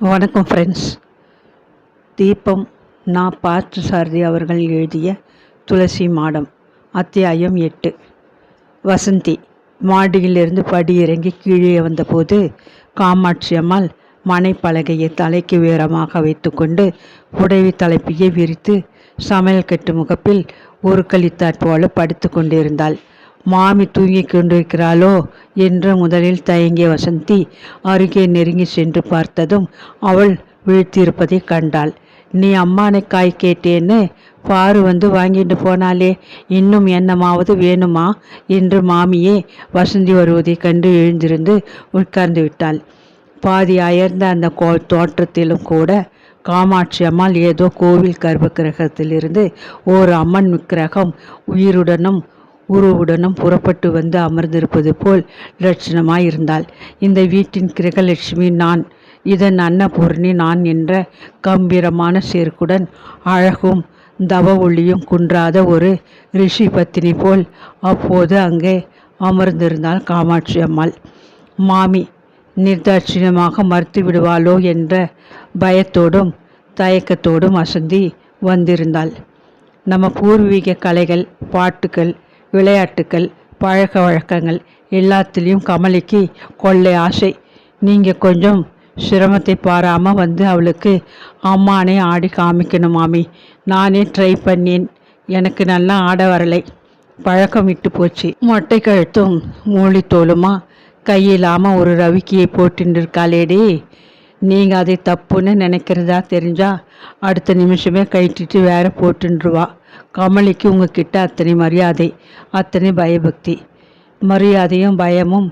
வணக்கம் ஃப்ரெண்ட்ஸ் தீபம் நான் பார்த்து சாரதி அவர்கள் எழுதிய துளசி மாடம் அத்தியாயம் எட்டு. வசந்தி மாடியிலிருந்து படி இறங்கி கீழே வந்தபோது காமாட்சி அம்மாள் மனைப்பலகையை தலைக்கு உயரமாக வைத்துக்கொண்டு புடவை தலைப்பியை விரித்து சமையல் கட்டு முகப்பில் ஒரு கழித்தாற் போல படுத்து கொண்டிருந்தாள் மாமி தூங்கிக் கொண்டிருக்கிறாளோ? என்று முதலில் தயங்கிய வசந்தி அருகே நெருங்கி சென்று பார்த்ததும் அவள் வீழ்த்தியிருப்பதை கண்டாள். நீ அம்மானை காய் கேட்டேன்னு? பாரு வந்து வாங்கிட்டு போனாலே இன்னும் என்னமாவது வேணுமா? என்று மாமியே வசந்தி வருவதை கண்டு எழுந்திருந்து உட்கார்ந்து விட்டாள். பாதி அயர்ந்த அந்த கோ தோற்றத்திலும் கூட காமாட்சி அம்மாள் ஏதோ கோவில் கர்ப்ப கிரகத்திலிருந்து ஓர் அம்மன் விக்கிரகம் உயிருடனும் உருவுடனும் புறப்பட்டு வந்து அமர்ந்திருப்பது போல் லட்சணமாயிருந்தாள். இந்த வீட்டின் கிரகலட்சுமி நான் இதன் அன்னபூர்ணி நான் என்ற கம்பீரமான சேர்க்குடன் அழகும் தவ ஒளியும் குன்றாத ஒரு ரிஷி பத்தினி போல் அப்போது அங்கே அமர்ந்திருந்தாள் காமாட்சி அம்மாள். மாமி நிர்தாட்சியமாக மறுத்து விடுவாளோ என்ற பயத்தோடும் தயக்கத்தோடும் அசந்தி வந்திருந்தாள். நம்ம பூர்வீக கலைகள் பாட்டுகள் விளையாட்டுக்கள் பழக்க வழக்கங்கள் எல்லாத்துலேயும் கமலிக்கு கொள்ளை ஆசை. நீங்கள் கொஞ்சம் சிரமத்தை பாராமல் வந்து அவளுக்கு அம்மானே ஆடி காமிக்கணும் மாமி. நானே ட்ரை பண்ணேன். எனக்கு நல்லா ஆட வரலை. பழக்கம் விட்டு போச்சு. மொட்டை கழுத்தும் மூலித்தோலுமா கையில்லாமல் ஒரு ரவிக்கியை போட்டுட்டு இருக்காளேடி நீங்கள் அதை தப்புன்னு நினைக்கிறதா தெரிஞ்சால் அடுத்த நிமிஷமே கழட்டிட்டு வேற போட்டுருவா கமலிக்கு உங்ககிட்ட அத்தனை மரியாதை அத்தனை பயபக்தி. மரியாதையும் பயமும்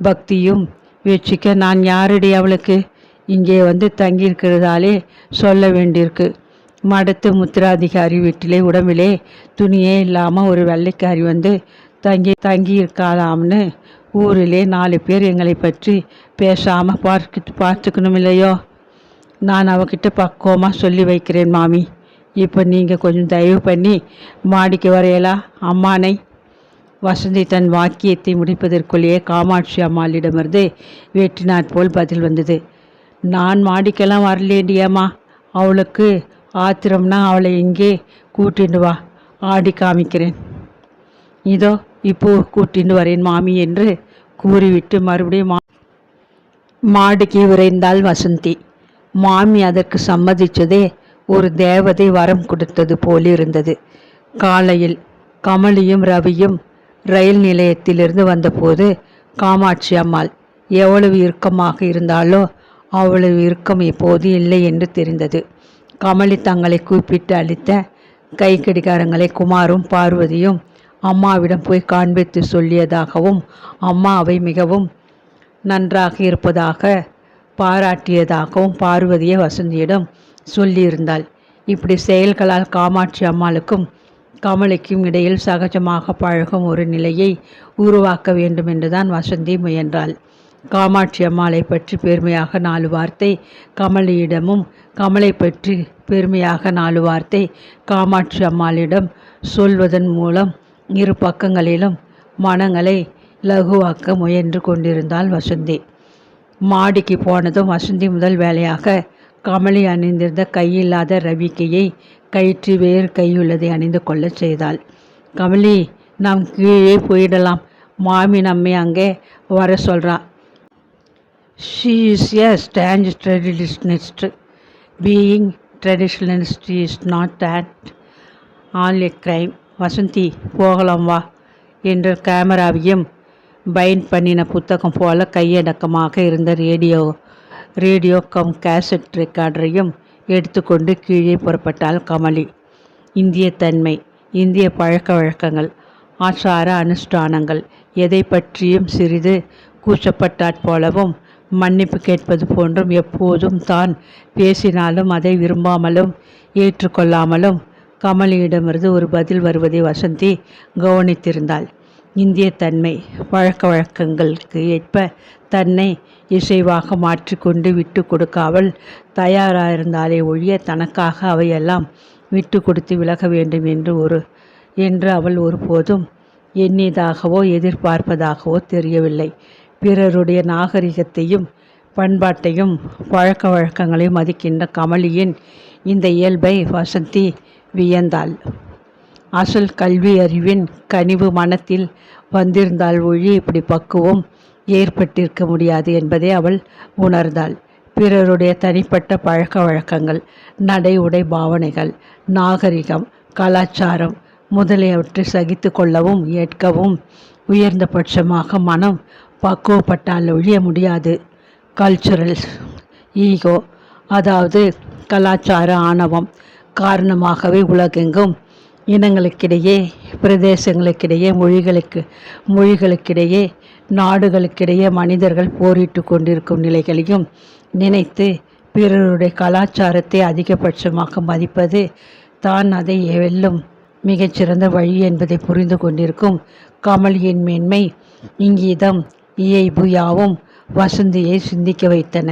பக்தியும் வச்சுக்க நான் யாரடி அவளுக்கு? இங்கே வந்து தங்கியிருக்கிறதாலே சொல்ல வேண்டியிருக்கு. மடத்து முத்திராதிகாரி வீட்டிலே உடம்பிலே துணியே இல்லாமல் ஒரு வெள்ளைக்காரி வந்து தங்கி தங்கியிருக்காளாம்னு ஊரிலே நாலு பேர் எங்களை பற்றி பேசாமல் பார்த்து பார்த்துக்கணும் இல்லையோ? நான் அவகிட்ட பக்குவமாக சொல்லி வைக்கிறேன் மாமி. இப்போ நீங்கள் கொஞ்சம் தயவு பண்ணி மாடிக்கு வரையலா. அம்மானை வசந்தி தன் வாக்கியத்தை முடிப்பதற்குள்ளேயே காமாட்சி அம்மாளிடமிருந்து வேட்டினாற் போல் பதில் வந்தது. நான் மாடிக்கெல்லாம் வரலேண்டியம்மா அவளுக்கு ஆத்திரம்னா அவளை இங்கே கூட்டிட்டு வா. ஆடி காமிக்கிறேன். இதோ இப்போ கூட்டிட்டு வரேன் மாமி என்று கூறிவிட்டு மறுபடியும் மா மாடிக்கு விரைந்தாள் வசந்தி. மாமி அதற்கு சம்மதித்ததே ஒரு தேவதை வரம் கொடுத்தது போலிருந்தது. காலையில் கமலியும் ரவியும் ரயில் நிலையத்திலிருந்து வந்தபோது காமாட்சி அம்மாள் எவ்வளவு இறுக்கமாக இருந்தாலோ அவ்வளவு இறுக்கம் இப்போது இல்லை என்று தெரிந்தது. கமலி தங்களை கூப்பிட்டு அளித்த கை கடிகாரங்களை குமாரும் பார்வதியும் அம்மாவிடம் போய் காண்பித்து சொல்லியதாகவும் அம்மா அவை மிகவும் நன்றாக இருப்பதாக பாராட்டியதாகவும் பார்வதியை வசந்தியிடம் சொல்லியிருந்தாள். இப்படி செயல்களால் காமாட்சி அம்மாளுக்கும் கமலிக்கும் இடையில் சகஜமாக பழகும் ஒரு நிலையை உருவாக்க வேண்டும் என்றுதான் வசந்தி முயன்றாள். காமாட்சி அம்மாளை பற்றி பெருமையாக நாலு வார்த்தை கமலியிடமும் கமலை பற்றி பெருமையாக நாலு வார்த்தை காமாட்சி அம்மாளிடம் சொல்வதன் மூலம் இரு பக்கங்களிலும் மனங்களை லகுவாக்க முயன்று கொண்டிருந்தாள் வசந்தி. மாடிக்கு போனதும் வசந்தி முதல் வேலையாக கமலி அணிந்திருந்த கையில்லாத ரவிக்கையை கயிற்று வேறு கையுள்ளதை அணிந்து கொள்ளச் செய்தாள். கமலி நாம் கீழே போயிடலாம். மாமி நம்மை அங்கே வர சொல்கிறா she is a staunch traditionist being traditionalist is not at all a crime Vasanthi போகலாம் வா என்ற கேமராவையும் பைண்ட் பண்ணின புத்தகம் போல கையடக்கமாக இருந்த ரேடியோ ரேடியோ கம் கேசட் ரெக்கார்டரையும் எடுத்துக்கொண்டு கீழே புறப்பட்டாள் கமலி. இந்திய தன்மை இந்திய பழக்க வழக்கங்கள் ஆச்சார அனுஷ்டானங்கள் எதை பற்றியும் சிறிது கூச்சப்பட்டாற் போலவும் மன்னிப்பு கேட்பது போன்றும் எப்போதும் தான் பேசினாலும் அதை விரும்பாமலும் ஏற்றுக்கொள்ளாமலும் கமலியிடமிருந்து ஒரு பதில் வருவதை வசந்தி கவனித்திருந்தாள். இந்திய தன்மை பழக்க வழக்கங்களுக்கு ஏற்ப தன்னை இசைவாக மாற்றிக்கொண்டு விட்டு கொடுக்காமல் தயாராயிருந்தாலே ஒழிய தனக்காக அவையெல்லாம் விட்டு கொடுத்து விலக வேண்டும் என்று ஒரு என்று அவள் ஒருபோதும் எண்ணியதாகவோ எதிர்பார்ப்பதாகவோ தெரியவில்லை. பிறருடைய நாகரிகத்தையும் பண்பாட்டையும் பழக்க வழக்கங்களையும் மதிக்கின்ற கமலியின் இந்த இயல்பை வசந்தி வியந்தாள். அசல் கல்வி அறிவின் கனிவு மனத்தில் வந்திருந்தால் ஒழி இப்படி பக்குவம் ஏற்பட்டிருக்க முடியாது என்பதை அவள் உணர்ந்தாள். பிறருடைய தனிப்பட்ட பழக்க வழக்கங்கள் நடை உடை பாவனைகள் நாகரிகம் கலாச்சாரம் முதலியவற்றை சகித்து கொள்ளவும் ஏற்கவும் உயர்ந்த பட்சமாக மனம் பக்குவப்பட்டால் ஒழிய முடியாது. கல்ச்சுரல்ஸ் ஈகோ அதாவது கலாச்சார ஆணவம் காரணமாகவே உலகெங்கும் இனங்களுக்கிடையே பிரதேசங்களுக்கிடையே மொழிகளுக்கு மொழிகளுக்கிடையே நாடுகளுக்கிடையே மனிதர்கள் போரிட்டு கொண்டிருக்கும் நிலைகளையும் நினைத்து பிறருடைய கலாச்சாரத்தை அதிகபட்சமாக மதிப்பது தான் அதை வெல்லும் மிகச்சிறந்த வழி என்பதை புரிந்து கொண்டிருக்கும் கமலியின் மேன்மை இங்கீதம் இயைபு யாவும் வசந்தியை சிந்திக்க வைத்தன.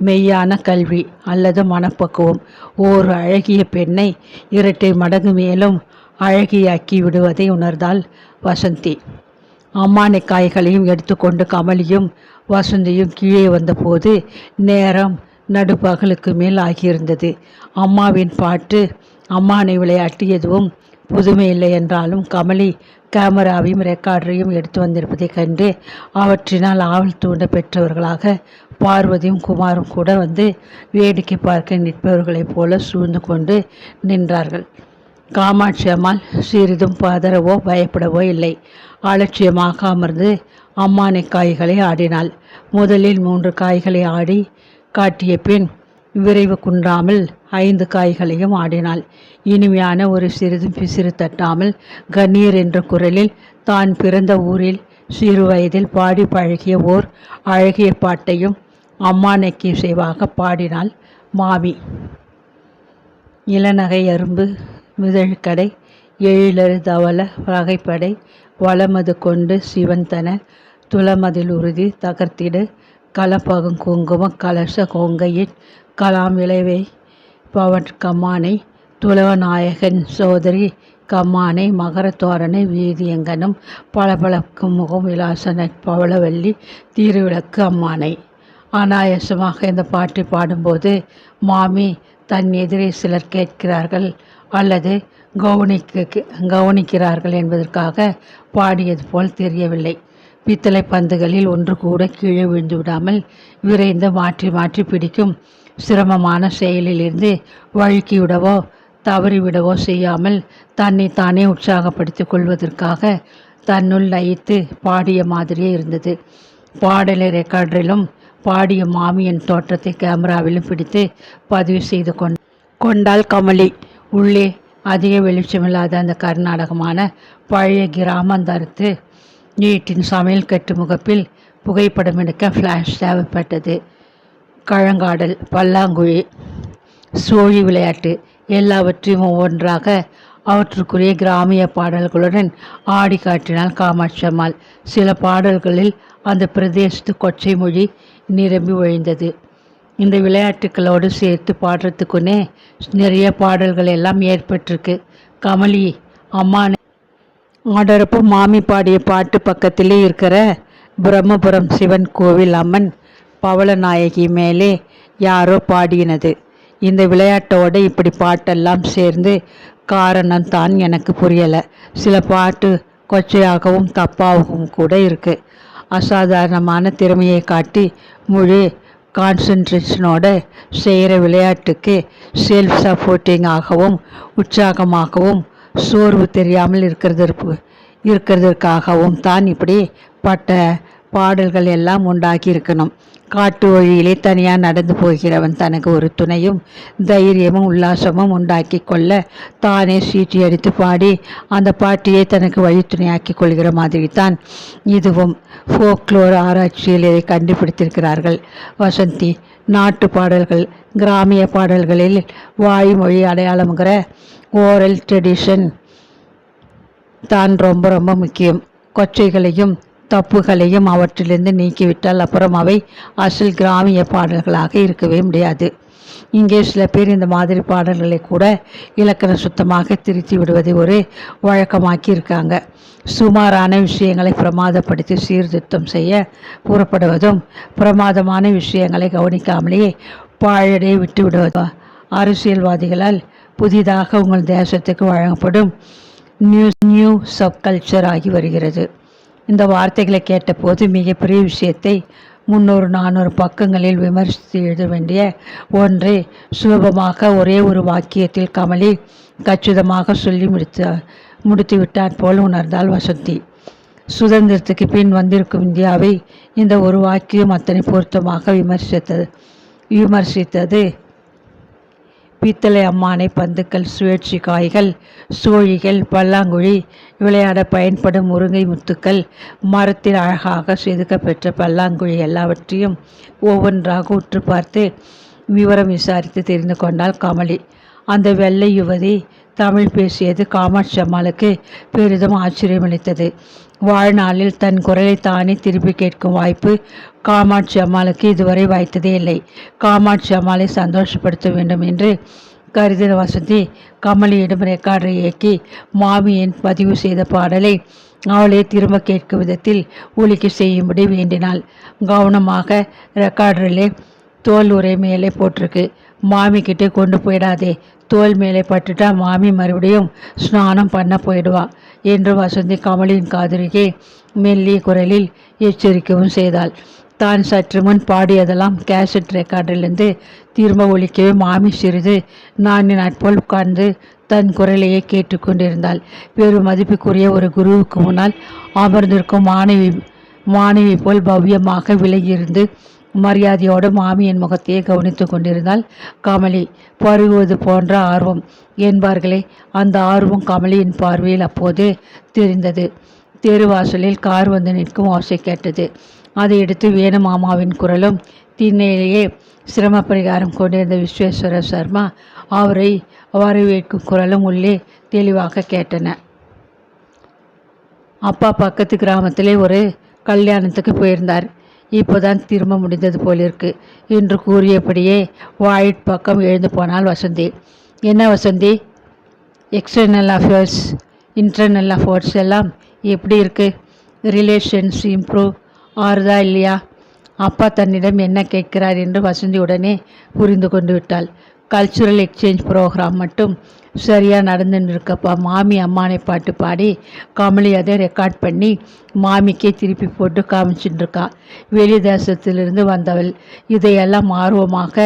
மெய்யான கல்வி அல்லது மனப்பக்குவம். ஓர் அழகிய பெண்ணை இரட்டை மடங்கு மேலும் அழகியாக்கி விடுவதை உணர்ந்தாள் வசந்தி. அம்மானை காய்களையும் எடுத்துக்கொண்டு கமலியும் வசந்தியும் கீழே வந்தபோது நேரம் நடுப்பகலுக்கு மேல் ஆகியிருந்தது. அம்மாவின் பாட்டு அம்மானை விளையாட்டு எதுவும் புதுமை இல்லை என்றாலும் கமலி கேமராவையும் ரெக்கார்டரையும் எடுத்து வந்திருப்பதைக் கண்டு அவற்றினால் ஆவல் தூண்ட பெற்றவர்களாக பார்வதியும் குமாரும் கூட வந்து வேடிக்கை பார்க்க நிற்பவர்களைப் போல சூழ்ந்து கொண்டு நின்றார்கள். காமாட்சி அம்மாள் சிறிதும் பதறவோ பயப்படவோ இல்லை. அலட்சியமாக அமர்ந்து அம்மானை காய்களை ஆடினாள். முதலில் மூன்று காய்களை ஆடி காட்டிய பின் விரைவு குன்றாமல் ஐந்து காய்களையும் ஆடினாள். இனிமையான ஒரு சிறிது பிசிறு தட்டாமல் கண்ணீர் என்ற குரலில் தான் பிறந்த ஊரில் சிறு வயதில் பாடி பழகிய ஓர் அழகிய பாட்டையும் அம்மானைக்கு இசைவாக பாடினாள் மாமி. இளநகை அரும்பு மிதழ்கடை எழிலறு தவள வகைப்படை வளமது கொண்டு சிவந்தன துளமதில் உறுதி தகர்த்திடு. கலப்பகும் குங்கும கலச கொங்கையின் கலாம் விளைவை. பவன் கம்மானை துளவநாயகன் சோதரி. கம்மானை மகர தோரணை வீதியங்கனும் பளபளக்கும் முகம் விலாசன பவளவல்லி தீருவிளக்கு அம்மானை. அனாயாசமாக இந்த பாட்டை பாடும்போது மாமி தன் எதிரே சிலர் கேட்கிறார்கள். அல்லது கவனிக்க கவனிக்கிறார்கள் என்பதற்காக பாடியது போல் தெரியவில்லை. பித்தளை பந்துகளில் ஒன்று கூட கீழே விழுந்து விடாமல் விரைந்து மாற்றி மாற்றி பிடிக்கும் சிரமமான செயலிலிருந்து வழுக்கிவிடவோ தவறிவிடவோ செய்யாமல் தன்னை தானே உற்சாகப்படுத்திக் கொள்வதற்காக தன்னுள் லயித்து பாடிய மாதிரியே இருந்தது. பாடலை ரெக்கார்டிலும் பாடிய மாமியின் தோற்றத்தை கேமராவிலும் பிடித்து பதிவு செய்து கொண் கொண்டாள் கமலி. உள்ளே அதிக வெளிச்சமில்லாத அந்த கர்நாடகமான பழைய கிராமந்தரத்து வீட்டின் சமையல் கட்டு முகப்பில் புகைப்படம் எடுக்க ஃப்ளாஷ் தேவைப்பட்டது. கழங்காடல் பல்லாங்குழி சோழி விளையாட்டு எல்லாவற்றையும் ஒவ்வொன்றாக அவற்றுக்குரிய கிராமிய பாடல்களுடன் ஆடி காட்டினாள் காமாட்சி அம்மாள் சில பாடல்களில் அந்த பிரதேசத்து கொச்சை மொழி நிரம்பி ஒழிந்தது. இந்த விளையாட்டுகளோடு சேர்த்து பாடுறதுக்குன்னே நிறைய பாடல்கள் எல்லாம் ஏற்பட்டிருக்கு. கமலி அம்மா ஆடுறப்போ மாமி பாடிய பாட்டு பக்கத்திலே இருக்கிற பிரம்மபுரம் சிவன் கோவில் அம்மன் பவளநாயகி மேலே யாரோ பாடினது. இந்த விளையாட்டோடு இப்படி பாட்டெல்லாம் சேர்ந்து காரணம் தான் எனக்கு புரியலை. சில பாட்டு கொச்சையாகவும் தப்பாகவும் கூட இருக்குது அசாதாரணமான திறமையை காட்டி முழு கான்சன்ட்ரேஷனோட செய்கிற விளையாட்டுக்கு செல்ஃப் சப்போர்ட்டிங்காகவும் உற்சாகமாகவும் சோர்வு தெரியாமல் இருக்கிறது இருக்கிறதற்காகவும் தான் இப்படி பட்ட பாடல்கள் எல்லாம் உண்டாக்கி இருக்கணும். காட்டு வழியிலே தனியாக நடந்து போகிறவன் தனக்கு ஒரு துணையும் தைரியமும் உல்லாசமும் உண்டாக்கி கொள்ள தானே சீட்டி அடித்து பாடி அந்த பாட்டியை தனக்கு வழித்துணையாக்கி கொள்கிற மாதிரி தான் இதுவும் ஃபோக்லோர் ஆராய்ச்சியில் இதை கண்டுபிடித்திருக்கிறார்கள். வசந்தி நாட்டு பாடல்கள் கிராமிய பாடல்களில் வாய்மொழி அடையாளம்ங்கிற ஓரல் ட்ரெடிஷன் தான் ரொம்ப ரொம்ப முக்கியம். கொச்சைகளையும் தப்புகளையும் அவற்றிலிருந்து நீக்கிவிட்டால் அப்புறம் அவை அசல் கிராமிய பாடல்களாக இருக்கவே முடியாது. இங்கே சில பேர் இந்த மாதிரி பாடல்களை கூட இலக்கண சுத்தமாக திருத்தி விடுவதை ஒரு வழக்கமாக்கி இருக்காங்க சுமாரான விஷயங்களை பிரமாதப்படுத்தி சீர்திருத்தம் செய்ய புறப்படுவதும் பிரமாதமான விஷயங்களை கவனிக்காமலே பாழடை விட்டு விடுவதும் அரசியல்வாதிகளால் புதிதாக உங்கள் தேசத்துக்கு வழங்கப்படும் நியூ நியூ சப்கல்ச்சர் ஆகி வருகிறது. இந்த வார்த்தைகளை கேட்டபோது மிகப்பெரிய விஷயத்தை முந்நூறு நானூறு பக்கங்களில் விமர்சித்து எழுத வேண்டிய ஒன்றை சுலபமாக ஒரே ஒரு வாக்கியத்தில் கமலி கச்சிதமாக சொல்லி முடித்து முடித்து விட்டார் போல் உணர்ந்தாள் வசந்தி. சுதந்திரத்துக்கு பின் வந்திருக்கும் இந்தியாவை இந்த ஒரு வாக்கியம் அத்தனை பொருத்தமாக விமர்சித்தது விமர்சித்தது பித்தளை அம்மானை பந்துக்கள் சுழற்சி காய்கள் சோழிகள் பல்லாங்குழி விளையாட பயன்படும் முருங்கை முத்துக்கள் மரத்தில் அழகாக செதுக்கப்பெற்ற பல்லாங்குழி எல்லாவற்றையும் ஒவ்வொன்றாக உற்று பார்த்து விவரம் விசாரித்து தெரிந்து கொண்டாள் கமலி. அந்த வெள்ளை யுவதி தமிழ் பேசியது காமாட்சி அம்மாளுக்கு பெரிதும் ஆச்சரியமளித்தது. வாழ்நாளில் தன் குரலை தானே திருப்பி கேட்கும் வாய்ப்பு காமாட்சி அம்மாளுக்கு இதுவரை வாய்த்ததே இல்லை. காமாட்சி அம்மாளை சந்தோஷப்படுத்த வேண்டும் என்று கருதின வசதி கமலியிடம் ரெக்கார்டை இயக்கி மாமியின் பதிவு செய்த பாடலை அவளே திரும்ப கேட்கும் விதத்தில் ஒலிக்க செய்யும்படி வேண்டினாள். கவனமாக ரெக்கார்டரிலே தோல் உரை மேலே போட்டிருக்கு. மாமி கிட்டே கொண்டு போயிடாதே. தோல் மேலே பட்டுட்டா மாமி மறுபடியும் ஸ்நானம் பண்ண போயிடுவா. என்று வசந்தி கமலின் காதலிகே மெல்லிய குரலில் எச்சரிக்கவும் செய்தாள். தான் சற்று முன் பாடியதெல்லாம் கேசட் ரெக்கார்டிலிருந்து திரும்ப ஒழிக்கவே மாமி சிறிது நான் நட்போல் உட்கார்ந்து தன் குரலையே கேட்டுக்கொண்டிருந்தாள் பெரும் மதிப்புக்குரிய ஒரு குருவுக்கு முன்னால் அமர்ந்திருக்கும் மாணவி மாணவி போல் பவ்யமாக விலகியிருந்து மரியாதையோடு மாமியின் முகத்தையே கவனித்து கொண்டிருந்தால் கமலி பருகுவது போன்ற ஆர்வம் என்பார்களே அந்த ஆர்வம் கமலியின் பார்வையில் அப்போது தெரிந்தது. தெருவாசலில் கார் வந்து நிற்கும் ஓசை கேட்டது. அதையடுத்து வேணு மாமாவின் குரலும் திண்ணையிலேயே சிரம பரிகாரம் கொண்டிருந்த விஸ்வேஸ்வர சர்மா அவரை வரவேற்கும் குரலும் உள்ளே தெளிவாக கேட்டன. அப்பா பக்கத்து கிராமத்திலே ஒரு கல்யாணத்துக்கு போயிருந்தார். இப்போதான் திரும்ப முடிந்தது போலிருக்கு. என்று கூறியபடியே வாயிட் பக்கம் எழுந்து போனால் வசந்தி. என்ன Vasanthi? External affairs internal affairs எல்லாம் எப்படி இருக்குது ரிலேஷன்ஸ் இம்ப்ரூவ் ஆறுதா இல்லையா? அப்பா தன்னிடம் என்ன கேட்கிறார் என்று வசந்தி உடனே புரிந்து கொண்டு விட்டாள். கல்ச்சுரல் எக்ஸ்சேஞ்ச் ப்ரோக்ராம் மட்டும் சரியாக நடந்துன்னு இருக்கப்பா மாமி அம்மானை பாட்டு பாடி கமலி அதை ரெக்கார்ட் பண்ணி மாமிக்கே திருப்பி போட்டு காமிச்சுட்டு இருக்கா வெளி தேசத்திலிருந்து வந்தவள். இதையெல்லாம் ஆர்வமாக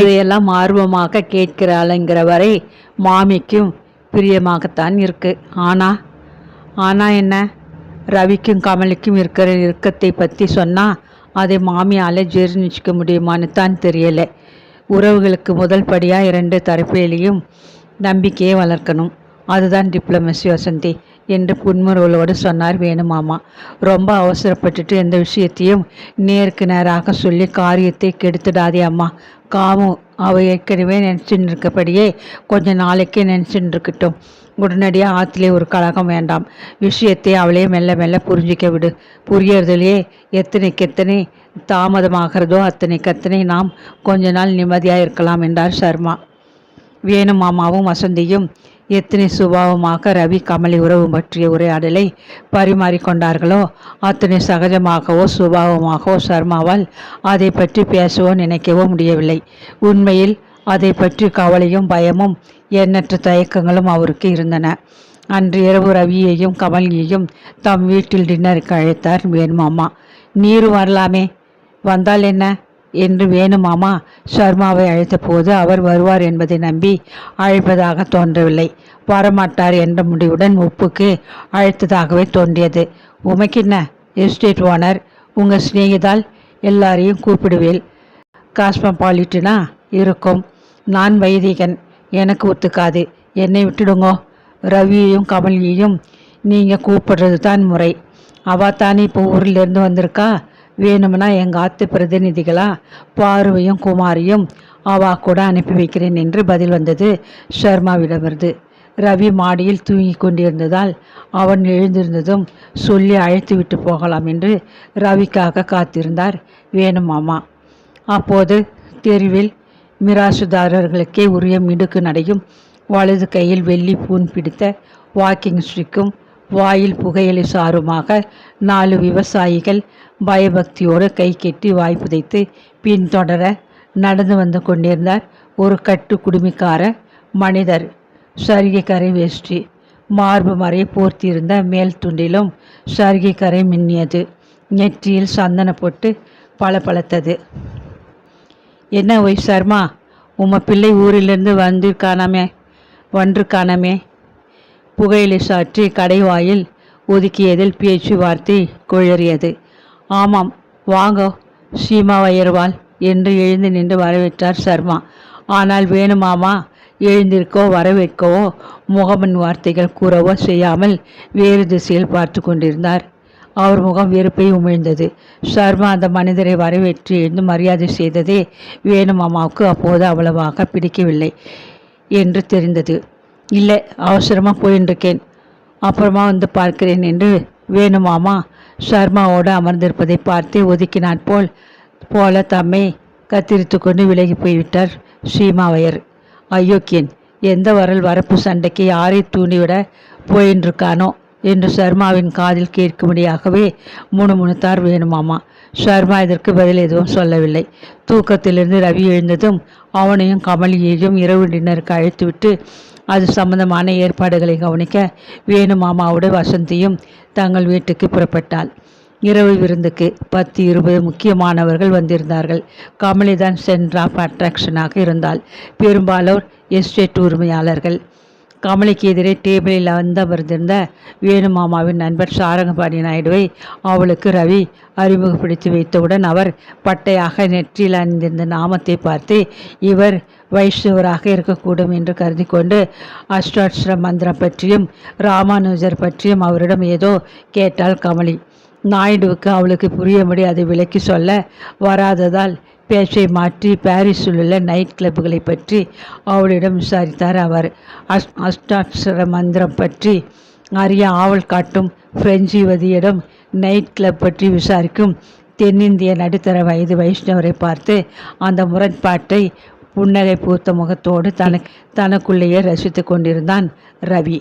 இதையெல்லாம் ஆர்வமாக கேட்கிறாளுங்கிற வரை மாமிக்கும் பிரியமாகத்தான் இருக்குது ஆனால் ஆனால் என்ன? ரவிக்கும் கமலுக்கும் இருக்கிற இறுக்கத்தை பற்றி சொன்னால் அதை மாமியால் ஜீர்ணிச்சிக்க முடியுமான்னு தான் தெரியலை. உறவுகளுக்கு முதல் படியாக இரண்டு தரப்பிலேயும் நம்பிக்கையை வளர்க்கணும். அதுதான் டிப்ளமசி வசந்தி என்று புன்முறுவலோடு சொன்னார் வேணுமாமா. ரொம்ப அவசரப்பட்டுட்டு எந்த விஷயத்தையும் நேருக்கு நேராக சொல்லி காரியத்தை கெடுத்துடாதே அம்மா. காமு அவள் ஏற்கனவே நினச்சின்னு இருக்கபடியே கொஞ்ச நாளைக்கே நினச்சின்னு இருக்கட்டும் உடனடியாக ஆற்றிலே ஒரு கழகம் வேண்டாம். விஷயத்தை அவளே மெல்ல மெல்ல புரிஞ்சிக்க விடு. புரியறதுலேயே எத்தனைக்கு எத்தனை தாமதமாகிறதோ அத்தனைக்கு அத்தனை நாம் கொஞ்ச நாள் நிம்மதியாக இருக்கலாம் என்றார் சர்மா வேணு மாமாவும் வசந்தியும் எத்தனை சுபாவமாக ரவி கமலி உறவு பற்றிய உரையாடலை பரிமாறிக்கொண்டார்களோ அத்தனை சகஜமாகவோ சுபாவமாகவோ சர்மாவால் அதை பற்றி பேசவோ நினைக்கவோ முடியவில்லை. உண்மையில் அதை பற்றி கவலையும் பயமும் எண்ணற்ற தயக்கங்களும் அவருக்கு இருந்தன. அன்று இரவு ரவியையும் கமலியையும் தம் வீட்டில் டின்னருக்கு அழைத்தார் வேணுமாமா நீர் வரலாமே வந்தால் என்ன? என்று வேணுமாமா சர்மாவை அழைத்தபோது அவர் வருவார் என்பதை நம்பி அழைப்பதாக தோன்றவில்லை. வரமாட்டார் என்ற முடிவுடன் உப்புக்கு அழைத்ததாகவே தோன்றியது. உமைக்கின்ன எஸ்டேட் ஓனர் உங்கள் சிநேகிதால் எல்லாரையும் கூப்பிடுவேல். காஸ்மபாலிட்டினா இருக்கும். நான் வைதிகன். எனக்கு ஒத்துக்காது. என்னை விட்டுடுங்கோ. ரவியையும் கமலியையும் நீங்கள் கூப்பிடுறது தான் முறை. அவள் தானே இப்போ ஊர்லேருந்து வந்திருக்கா? வேணும்னா எங்கள் ஆத்து பிரதிநிதிகளாக பார்வையும் குமாரியும் அவா கூட அனுப்பி வைக்கிறேன் என்று பதில் வந்தது ஷர்மாவிடமிருந்து. ரவி மாடியில் தூங்கி கொண்டிருந்ததால் அவன் எழுந்திருந்ததும் சொல்லி அழைத்து விட்டு போகலாம் என்று ரவிக்காக காத்திருந்தார். வேணுமாமா அப்போது தெருவில் மிராசுதாரர்களுக்கே உரிய மிடுக்கு நடையும் வலது கையில் வெள்ளி பூன் பிடித்த வாக்கிங் ஸ்டிக்கும் வாயில் புகையிலை சாருமாக நாலு விவசாயிகள் பயபக்தியோடு கை கெட்டி வாய் புதைத்து பின்தொடர நடந்து வந்து கொண்டிருந்தார் ஒரு கட்டு குடுமிக்கார மனிதர். சருகை கரை வேஷ்டி. மார்பு மறை போர்த்தியிருந்த மேல் துண்டிலும் சருகை கரை மின்னியது. நெற்றியில் சந்தன போட்டு பளபளத்தது. என்ன ஒய் சர்மா? உம்ம பிள்ளை ஊரிலிருந்து வந்திருக்கானாமே? வந்திருக்கானாமே? புகையிலை சாற்றி கடைவாயில் ஒதுக்கியதில் பேச்சு வார்த்தை குழறியது ஆமாம் வாங்க சீமா வயர்வாள் என்று எழுந்து நின்று வரவேற்றார் சர்மா. ஆனால் வேணுமாமா எழுந்திருக்கோ வரவேற்கவோ முகமன் வார்த்தைகள் கூறவோ செய்யாமல் வேறு திசையில் பார்த்து கொண்டிருந்தார். அவர் முகம் வெறுப்பை உமிழ்ந்தது. சர்மா அந்த மனிதரை வரவேற்று எழுந்து மரியாதை செய்ததே வேணுமாமாவுக்கு அப்போது அவ்வளவாக பிடிக்கவில்லை என்று தெரிந்தது. இல்லை அவசரமாக போயின்றிருக்கேன். அப்புறமா வந்து பார்க்கிறேன் என்று வேணுமாமா சர்மாவோடு அமர்ந்திருப்பதை பார்த்து ஒதுக்கினாற் போல் போல தம்மை கத்திரித்து கொண்டு விலகி போய்விட்டார் சீமாவையர். அயோக்கியன் எந்த வரல் வரப்பு சண்டைக்கு யாரை தூண்டிவிட போயின்றிருக்கானோ? என்று சர்மாவின் காதில் கேட்கும்படியாகவே முணுமுணுத்தார் வேணுமாமா. சர்மா இதற்கு பதில் எதுவும் சொல்லவில்லை. தூக்கத்திலிருந்து ரவி எழுந்ததும் அவனையும் கமலியையும் இரவு டின்னருக்கு அழைத்துவிட்டு அது சம்பந்தமான ஏற்பாடுகளை கவனிக்க வேணு மாமாவோட வசந்தியும் தங்கள் வீட்டுக்கு புறப்பட்டாள். இரவு விருந்துக்கு பத்து இருபது முக்கியமானவர்கள் வந்திருந்தார்கள். கமலிதான் சென்ட்ரா ஆஃப் அட்ராக்ஷனாக இருந்தால் பெரும்பாலோர் எஸ்டேட் உரிமையாளர்கள். கமலிக்கு எதிரே டேபிளில் வந்தமர்ந்திருந்த வேணுமாமாவின் நண்பர் சாரங்கபாணி நாயுடுவை அவளுக்கு ரவி அறிமுகப்படுத்தி வைத்தவுடன் அவர் பட்டையாக நெற்றியில் அணிந்திருந்த நாமத்தை பார்த்து இவர் வைஷ்ணவராக இருக்கக்கூடும் என்று கருதி கொண்டு அஷ்டாட்சர மந்திரம் பற்றியும் ராமானுஜர் பற்றியும் அவரிடம் ஏதோ கேட்டாள் கமலி. நாயுடுவுக்கு அவளுக்கு புரியும்படி அதை விளக்கி சொல்ல வராததால் பேச்சை மாற்றி பாரிஸில் உள்ள நைட் கிளப்புகளை பற்றி அவளிடம் விசாரித்தார் அவர். அஸ் அஷ்டாட்சர மந்திரம் பற்றி அறிய ஆவல் காட்டும் பிரெஞ்சு யுவதியிடம் நைட் கிளப் பற்றி விசாரிக்கும் தென்னிந்திய நடுத்தர வயது வைஷ்ணவரை பார்த்து அந்த முரண்பாட்டை புன்னகை பூத்த முகத்தோடு தனக்கு தனக்குள்ளேயே ரசித்து கொண்டிருந்தான் ரவி.